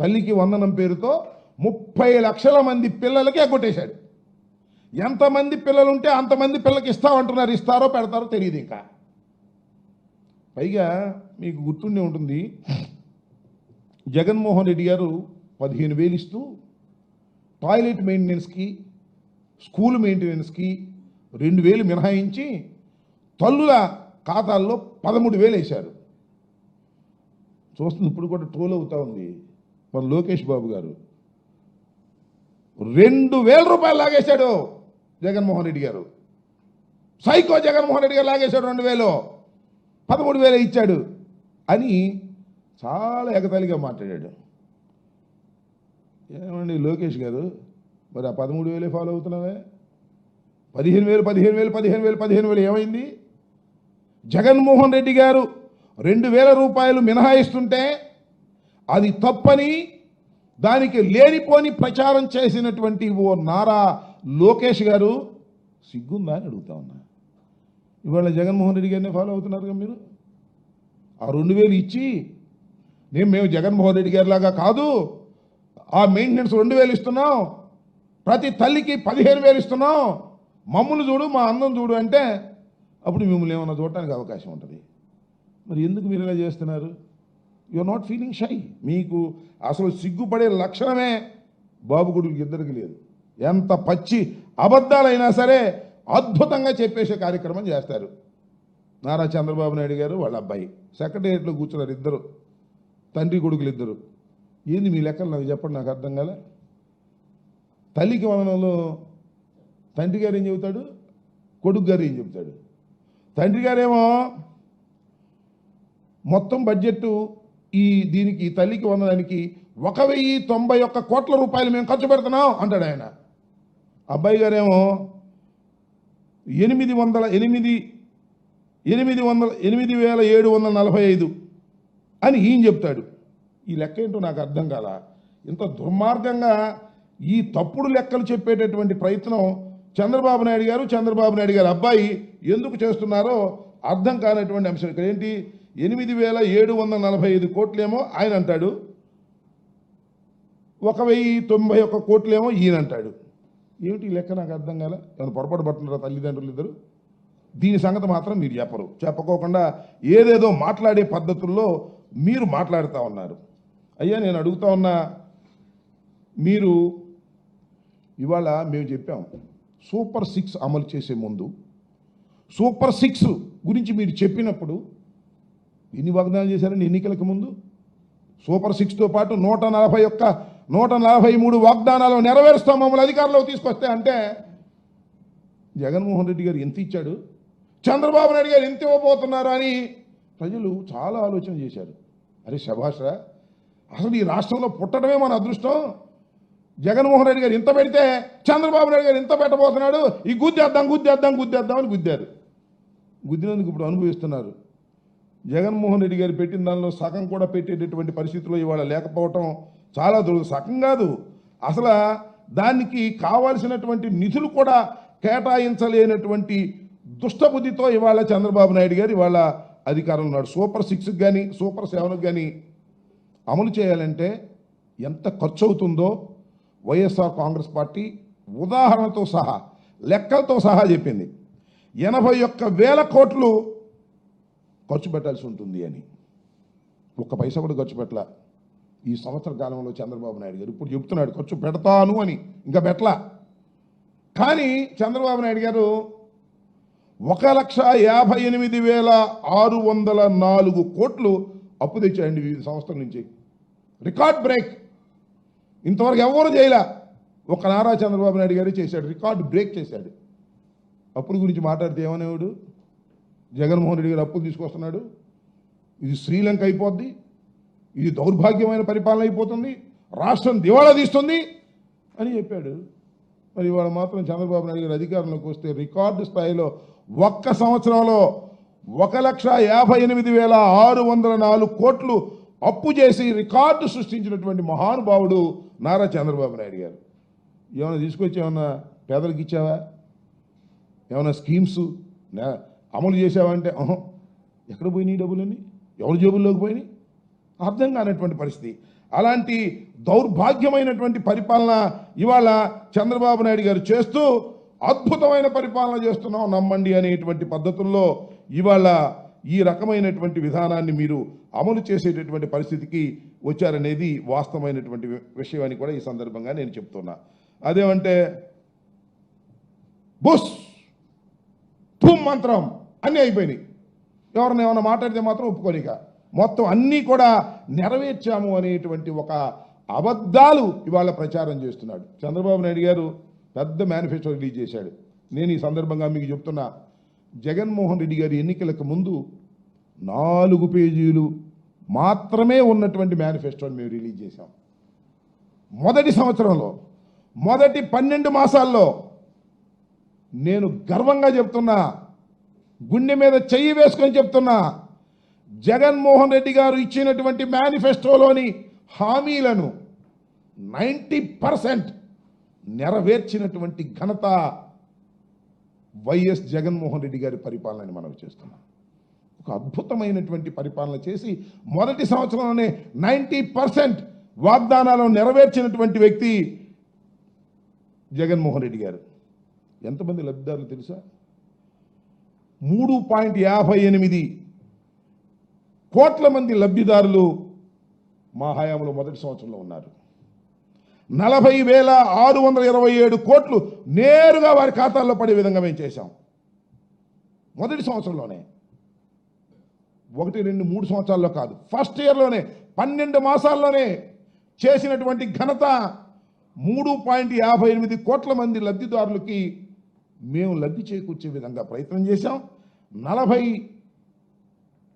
తల్లికి వందనం పేరుతో ముప్పై లక్షల మంది పిల్లలకి ఎగ్గొట్టేశాడు ఎంతమంది పిల్లలు ఉంటే అంతమంది పిల్లలకి ఇస్తామంటున్నారు ఇస్తారో పెడతారో తెలియదు ఇంకా. పైగా మీకు గుర్తుండే ఉంటుంది జగన్మోహన్ రెడ్డి గారు పదిహేను వేలు ఇస్తూ టాయిలెట్ మెయింటెనెన్స్కి స్కూల్ మెయింటెనెన్స్కి రెండు వేలు మినహాయించి తల్లుల ఖాతాల్లో పదమూడు వేలు వేశారు. చూస్తుంది ఇప్పుడు కూడా ట్రోల్ అవుతూ ఉంది. మన లోకేష్ బాబు గారు. రెండు వేల రూపాయలు లాగేశాడు జగన్మోహన్ రెడ్డి గారు. సైకో జగన్మోహన్ రెడ్డి గారు లాగేశాడు రెండు వేలు. పదమూడు వేలు ఇచ్చాడు అని చాలా ఎగతాళిగా మాట్లాడాడు. ఏమండి లోకేష్ గారు? మరి ఆ పదమూడు వేలే ఫాలో అవుతున్నావే? పదిహేను వేలు పదిహేను వేలు పదిహేను వేలు పదిహేను వేలు ఏమైంది? జగన్మోహన్ రెడ్డి గారు రెండు వేల రూపాయలు మినహాయిస్తుంటే అది తప్పని దానికి లేనిపోని ప్రచారం చేసినటువంటి ఓ నారా లోకేష్ గారు సిగ్గుందా అని అడుగుతా ఉన్నా. ఇవాళ జగన్మోహన్ రెడ్డి గారిని ఫాలో అవుతున్నారుగా మీరు? ఆ రెండు వేలు ఇచ్చి నేను మేము జగన్మోహన్ రెడ్డి గారిలాగా కాదు ఆ మెయింటెనెన్స్ రెండు వేలు ఇస్తున్నాం ప్రతి తల్లికి పదిహేను వేలు ఇస్తున్నాం మమ్మల్ని చూడు మా అందం చూడు అంటే అప్పుడు మిమ్మల్ని ఏమన్నా చూడటానికి అవకాశం ఉంటుంది. మరి ఎందుకు మీరు ఇలా చేస్తున్నారు? యువర్ నాట్ ఫీలింగ్ షై మీకు అసలు సిగ్గుపడే లక్షణమే బాబు గుడికి ఇద్దరికి లేదు. ఎంత పచ్చి అబద్ధాలైనా సరే అద్భుతంగా చెప్పేసే కార్యక్రమం చేస్తారు. నారా చంద్రబాబు నాయుడు గారు వాళ్ళ అబ్బాయి. సెక్రటేరియట్లో కూర్చున్నారు ఇద్దరు. తండ్రి కొడుకులు ఇద్దరు. ఏంది మీ లెక్కలు నాకు చెప్పండి నాకు అర్థం కాలే. తల్లికి వదనంలో తండ్రి గారు ఏం చెబుతాడు? కొడుకు గారు ఏం చెబుతాడు? తండ్రి గారేమో మొత్తం బడ్జెట్ ఈ దీనికి ఈ తల్లికి వందడానికి ఒక వెయ్యి తొంభై ఒక్క కోట్ల రూపాయలు మేము ఖర్చు పెడుతున్నాం అంటాడు ఆయన. అబ్బాయి గారేమో ఎనిమిది వందల ఎనిమిది ఎనిమిది వందల ఎనిమిది వేల ఏడు వందల నలభై ఐదు అని ఈయన చెప్తాడు. ఈ లెక్క ఏంటో నాకు అర్థం కాల. ఇంత దుర్మార్గంగా ఈ తప్పుడు లెక్కలు చెప్పేటటువంటి ప్రయత్నం చంద్రబాబు నాయుడు గారు చంద్రబాబు నాయుడు గారు అబ్బాయి ఎందుకు చేస్తున్నారో అర్థం కానటువంటి అంశం. ఇక్కడ ఏంటి? ఎనిమిది వేల ఏడు వందల నలభై ఐదు కోట్లేమో ఆయన అంటాడు ఒక వెయ్యి తొంభై ఒక్క కోట్లేమో ఈయన అంటాడు ఏమిటి లెక్క నాకు అర్థం కాలే? ఏమైనా పొరపాటు పడుతున్నారా తల్లిదండ్రులు ఇద్దరు? దీని సంగతి మాత్రం మీరు చెప్పరు. చెప్పకోకుండా ఏదేదో మాట్లాడే పద్ధతుల్లో మీరు మాట్లాడుతూ ఉన్నారు. అయ్యా నేను అడుగుతా ఉన్నా మీరు ఇవాళ మేము చెప్పాం సూపర్ సిక్స్ అమలు చేసే ముందు సూపర్ సిక్స్ గురించి మీరు చెప్పినప్పుడు ఎన్ని వాగ్దానాలు చేశారండి? ఎన్నికలకు ముందు? సూపర్ సిక్స్తో పాటు నూట నలభై ఒక్క నూట నలభై మూడు వాగ్దానాలు నెరవేరుస్తాం మమ్మల్ని అధికారంలో తీసుకొస్తే అంటే జగన్మోహన్ రెడ్డి గారు ఎంత ఇచ్చాడు? చంద్రబాబు నాయుడు గారు ఎంత ఇవ్వబోతున్నారు అని ప్రజలు చాలా ఆలోచన చేశారు. అరే శభాష్రా అసలు ఈ రాష్ట్రంలో పుట్టడమే మన అదృష్టం. జగన్మోహన్ రెడ్డి గారు ఇంత పెడితే చంద్రబాబు నాయుడు గారు ఇంత పెట్టబోతున్నాడు. ఈ గుద్దేద్దాం గుద్దేద్దాం గుద్దేద్దాం అని గుద్దారు. గుద్దినందుకు ఇప్పుడు అనుభవిస్తున్నారు. జగన్మోహన్ రెడ్డి గారు పెట్టిన దానిలో సగం కూడా పెట్టేటటువంటి పరిస్థితిలో ఇవాళ లేకపోవటం చాలా దురద సగం కాదు. అసలు దానికి కావాల్సినటువంటి నిధులు కూడా కేటాయించలేనటువంటి దుష్టబుద్ధితో ఇవాళ చంద్రబాబు నాయుడు గారు ఇవాళ అధికారంలో ఉన్నాడు. సూపర్ సిక్స్కి కానీ సూపర్ సెవెన్కి కానీ అమలు చేయాలంటే ఎంత ఖర్చు అవుతుందో వైఎస్ఆర్ కాంగ్రెస్ పార్టీ ఉదాహరణతో సహా లెక్కలతో సహా చెప్పింది. ఎనభై ఒక్క వేల కోట్లు ఖర్చు పెట్టాల్సి ఉంటుంది అని. ఒక్క పైసా కూడా ఖర్చు పెట్టలా. ఈ సంవత్సర కాలంలో చంద్రబాబు నాయుడు గారు ఇప్పుడు చెప్తున్నాడు ఖర్చు పెడతాను అని. ఇంకా పెట్టలా. కానీ చంద్రబాబు నాయుడు గారు ఒక లక్ష యాభై ఎనిమిది వేల ఆరు వందల నాలుగు కోట్లు అప్పు తెచ్చాయండి వివిధ సంస్థల నుంచి. Record break. ఇంతవరకు ఎవరు చేయలే. ఒక నారా చంద్రబాబు నాయుడు గారు చేశాడు. రికార్డ్ బ్రేక్ చేశాడు. అప్పుల గురించి మాట్లాడితే ఏమనేవాడు? జగన్మోహన్ రెడ్డి గారు అప్పులు తీసుకొస్తున్నాడు. ఇది శ్రీలంక అయిపోద్ది. ఇది దౌర్భాగ్యమైన పరిపాలన అయిపోతుంది. రాష్ట్రం దివాళా తీస్తుంది అని చెప్పాడు. మరి ఇవాళ మాత్రం చంద్రబాబు నాయుడు గారు అధికారంలోకి వస్తే రికార్డు స్థాయిలో ఒక్క సంవత్సరంలో ఒక లక్ష యాభై ఎనిమిది వేల ఆరు వందల నాలుగు కోట్లు అప్పు చేసి రికార్డు సృష్టించినటువంటి మహానుభావుడు నారా చంద్రబాబు నాయుడు గారు. ఏమైనా తీసుకొచ్చి ఏమన్నా పేదలకు ఇచ్చావా? ఏమైనా స్కీమ్స్? అమలు చేసావంటే అహం ఎక్కడ పోయినాయి ఈ డబ్బులన్నీ? ఎవరి జేబుల్లోకి పోయినాయి? అర్థం కానటువంటి పరిస్థితి. అలాంటి దౌర్భాగ్యమైనటువంటి పరిపాలన ఇవాళ చంద్రబాబు నాయుడు గారు చేస్తూ అద్భుతమైన పరిపాలన చేస్తున్నాం నమ్మండి అనేటువంటి పద్ధతుల్లో ఇవాళ ఈ రకమైనటువంటి విధానాన్ని మీరు అమలు చేసేటటువంటి పరిస్థితికి వచ్చారనేది వాస్తవమైనటువంటి వి- విషయం అని కూడా ఈ సందర్భంగా నేను చెప్తున్నా. అదేమంటే బుస్! ధూమ్ మంత్రం! అన్నీ అయిపోయినాయి. ఎవరిని ఏమైనా మాట్లాడితే మాత్రం ఒప్పుకోలేక మొత్తం అన్నీ కూడా నెరవేర్చాము అనేటువంటి ఒక అబద్ధాలు ఇవాళ ప్రచారం చేస్తున్నాడు. చంద్రబాబు నాయుడు గారు పెద్ద మేనిఫెస్టో రిలీజ్ చేశాడు. నేను ఈ సందర్భంగా మీకు చెప్తున్నా జగన్మోహన్ రెడ్డి గారి ఎన్నికలకు ముందు నాలుగు పేజీలు మాత్రమే ఉన్నటువంటి మేనిఫెస్టోని మేము రిలీజ్ చేశాం. మొదటి సంవత్సరంలో మొదటి పన్నెండు మాసాల్లో నేను గర్వంగా చెప్తున్నా గుండె మీద చెయ్యి వేసుకొని చెప్తున్నా జగన్మోహన్ రెడ్డి గారు ఇచ్చినటువంటి మేనిఫెస్టోలోని హామీలను నైంటీ పర్సెంట్ నెరవేర్చినటువంటి ఘనత వైఎస్ జగన్మోహన్ రెడ్డి గారి పరిపాలనని మనం చేస్తున్నాం. ఒక అద్భుతమైనటువంటి పరిపాలన చేసి మొదటి సంవత్సరంలోనే నైంటీ పర్సెంట్ వాగ్దానాలను నెరవేర్చినటువంటి వ్యక్తి జగన్మోహన్ రెడ్డి గారు. ఎంతమంది లబ్ధిదారులు తెలుసా? మూడు పాయింట్ యాభై ఎనిమిది కోట్ల మంది లబ్ధిదారులు మా హయాంలో మొదటి సంవత్సరంలో ఉన్నారు. నలభై వేల ఆరు వందల ఇరవై ఏడు కోట్లు నేరుగా వారి ఖాతాల్లో పడే విధంగా మేము చేశాం. మొదటి సంవత్సరంలోనే. ఒకటి రెండు మూడు సంవత్సరాల్లో కాదు. ఫస్ట్ ఇయర్లోనే పన్నెండు మాసాల్లోనే చేసినటువంటి ఘనత మూడు పాయింట్ యాభై ఎనిమిది కోట్ల మంది లబ్ధిదారులకి మేము లబ్ధి చేకూర్చే విధంగా ప్రయత్నం చేశాం. నలభై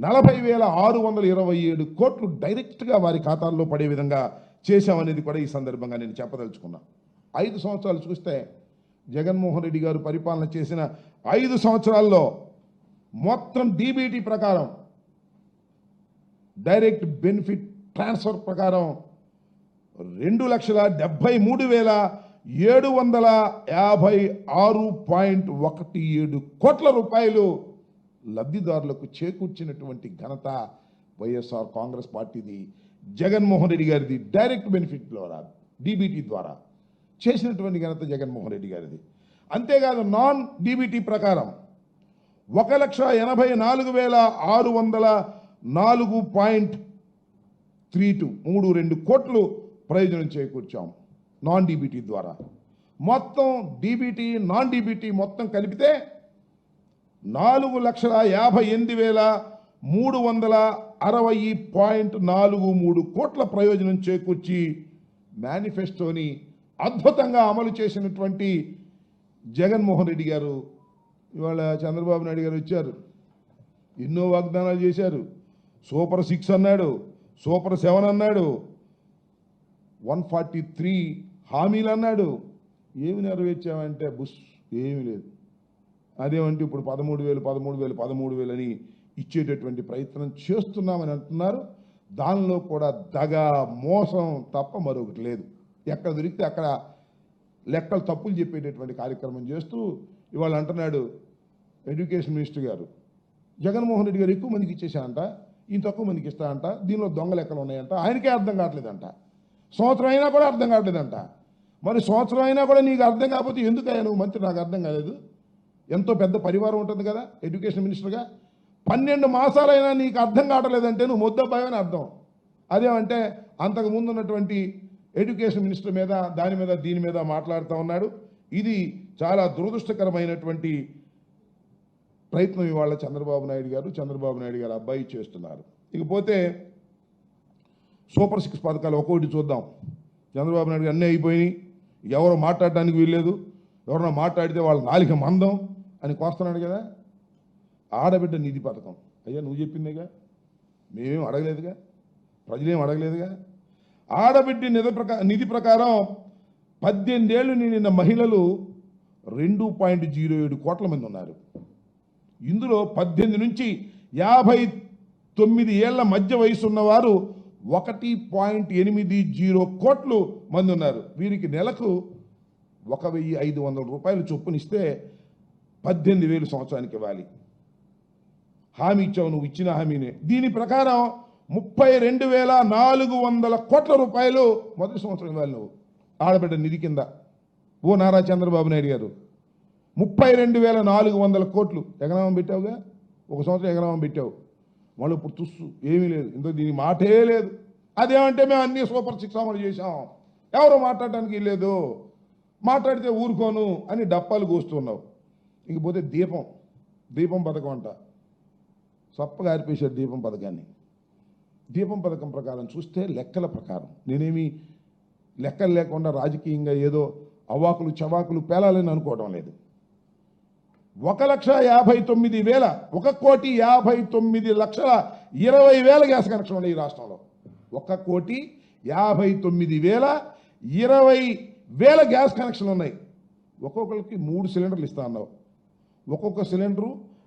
నలభై వేల ఆరు వందల ఇరవై ఏడు కోట్లు డైరెక్ట్గా వారి ఖాతాల్లో పడే విధంగా చేశామనేది కూడా ఈ సందర్భంగా నేను చెప్పదలుచుకున్నా. ఐదు సంవత్సరాలు చూస్తే జగన్మోహన్ రెడ్డి గారు పరిపాలన చేసిన ఐదు సంవత్సరాల్లో మొత్తం డీబీటీ ప్రకారం డైరెక్ట్ బెనిఫిట్ ట్రాన్స్ఫర్ ప్రకారం రెండు లక్షల డెబ్భై మూడు వేల ఏడు వందల యాభై ఆరు పాయింట్ ఒకటి ఏడు కోట్ల రూపాయలు లబ్ధిదారులకు చేకూర్చినటువంటి ఘనత వైఎస్ఆర్ కాంగ్రెస్ పార్టీది. జగన్మోహన్ రెడ్డి గారిది డైరెక్ట్ బెనిఫిట్ ద్వారా డీబీటీ ద్వారా చేసినటువంటి ఘనత జగన్మోహన్ రెడ్డి గారిది. అంతేకాదు నాన్ డీబీటీ ప్రకారం ఒక లక్ష ఎనభై నాలుగు వేల ఆరు వందల నాలుగు పాయింట్ త్రీ టూ మూడు రెండు కోట్లు ప్రయోజనం చేకూర్చాం. నాన్ డీబీటీ ద్వారా. మొత్తం డీబీటీ నాన్ డీబీటీ మొత్తం కలిపితే నాలుగు లక్షల యాభై ఎనిమిది వేల మూడు వందల అరవై పాయింట్ నాలుగు మూడు కోట్ల ప్రయోజనం చేకూర్చి మేనిఫెస్టోని అద్భుతంగా అమలు చేసినటువంటి జగన్మోహన్ రెడ్డి గారు ఇవాళ చంద్రబాబు నాయుడు గారు వచ్చారు. ఎన్నో వాగ్దానాలు చేశారు. సూపర్ సిక్స్ అన్నాడు సూపర్ సెవెన్ అన్నాడు. వన్ ఫార్టీ త్రీ హామీలు అన్నాడు ఏమి నెరవేర్చామంటే బుస్ ఏమీ లేదు. అదేమంటే ఇప్పుడు పదమూడు వేలు పదమూడు వేలు పదమూడు వేలు అని ఇచ్చేటటువంటి ప్రయత్నం చేస్తున్నామని అంటున్నారు. దానిలో కూడా దగ మోసం తప్ప మరొకటి లేదు. ఎక్కడ దొరికితే అక్కడ లెక్కలు తప్పులు చెప్పేటటువంటి కార్యక్రమం చేస్తూ ఇవాళ అంటున్నాడు ఎడ్యుకేషన్ మినిస్టర్ గారు. జగన్మోహన్ రెడ్డి గారు ఎక్కువ మందికి ఇచ్చేసానంట ఈయన తక్కువ మందికి ఇస్తానంట దీనిలో దొంగ లెక్కలు ఉన్నాయంట ఆయనకే అర్థం కావట్లేదంట. సంవత్సరం అయినా కూడా అర్థం కావట్లేదంట. మరి సంవత్సరం అయినా కూడా నీకు అర్థం కాకపోతే ఎందుకు అయ్యా నువ్వు మంత్రి? నాకు అర్థం కాలేదు. ఎంతో పెద్ద పరివారం ఉంటుంది కదా ఎడ్యుకేషన్ మినిస్టర్గా. పన్నెండు మాసాలైనా నీకు అర్థం కావట్లేదంటే నువ్వు ముద్దబ్బాయి అని అర్థం. అదేమంటే అంతకు ముందు ఉన్నటువంటి ఎడ్యుకేషన్ మినిస్టర్ మీద దాని మీద దీని మీద మాట్లాడుతూ ఉన్నాడు. ఇది చాలా దురదృష్టకరమైనటువంటి ప్రయత్నం ఇవాళ చంద్రబాబు నాయుడు గారు చంద్రబాబు నాయుడు గారు అబ్బాయి చేస్తున్నారు. ఇకపోతే సూపర్ సిక్స్ పథకాలు ఒక్కొక్కటి చూద్దాం. చంద్రబాబు నాయుడు గారు అన్నీ అయిపోయినాయి. ఎవరు మాట్లాడడానికి వీల్లేదు. ఎవరన్నా మాట్లాడితే వాళ్ళ నాలిక మందం అని కోస్తున్నాడు కదా. ఆడబిడ్డ నిధి పథకం. అయ్యా నువ్వు చెప్పిందేగా? మేమేం అడగలేదుగా? ప్రజలేం అడగలేదుగా? ఆడబిడ్డ నిధి ప్రకా నిధి ప్రకారం పద్దెనిమిదేళ్ళు నిండిన మహిళలు రెండు పాయింట్ జీరో ఏడు కోట్ల మంది ఉన్నారు. ఇందులో పద్దెనిమిది నుంచి యాభై తొమ్మిది ఏళ్ళ మధ్య వయసు ఉన్నవారు ఒకటి పాయింట్ ఎనిమిది జీరో కోట్లు మంది ఉన్నారు. వీరికి నెలకు ఒక వెయ్యి ఐదు వందల రూపాయలు చొప్పునిస్తే పద్దెనిమిది వేలు సంవత్సరానికి ఇవ్వాలి. హామీ ఇచ్చావు నువ్వు ఇచ్చిన హామీనే. దీని ప్రకారం ముప్పై రెండు వేల నాలుగు వందల కోట్ల రూపాయలు మొదటి సంవత్సరం ఇవ్వాలి నువ్వు. ఆడబిడ్డ నిధి కింద. ఓ నారా చంద్రబాబు నాయుడు గారు. ముప్పై రెండు వేల నాలుగు వందల కోట్లు ఎగనామం పెట్టావుగా? ఒక సంవత్సరం ఎగనామం పెట్టావు. వాళ్ళు ఇప్పుడు తుస్సు ఏమీ లేదు. ఇంత దీని మాటే లేదు. అదేమంటే మేము అన్ని సూపర్ సిక్స్ అమలు చేశాం. ఎవరు మాట్లాడటానికి లేదు. మాట్లాడితే ఊరుకోను అని డప్పాలు కూస్తున్నావు. ఇకపోతే దీపం దీపం పథకం అంట. సప్పగా ఆరిపేశారు దీపం పథకాన్ని. దీపం పథకం ప్రకారం చూస్తే లెక్కల ప్రకారం. నేనేమి లెక్కలు లేకుండా రాజకీయంగా ఏదో అవాకులు చవాకులు పేలాలని అనుకోవడం లేదు. ఒక లక్ష యాభై తొమ్మిది వేల ఒక కోటి యాభై తొమ్మిది లక్షల ఇరవై వేల గ్యాస్ కనెక్షన్ ఉన్నాయి ఈ రాష్ట్రంలో. ఒక కోటి యాభై తొమ్మిది వేల ఇరవై వేల గ్యాస్ కనెక్షన్లు ఉన్నాయి. ఒక్కొక్కరికి మూడు సిలిండర్లు ఇస్తా అన్నావు. ఒక్కొక్క సిలిండరు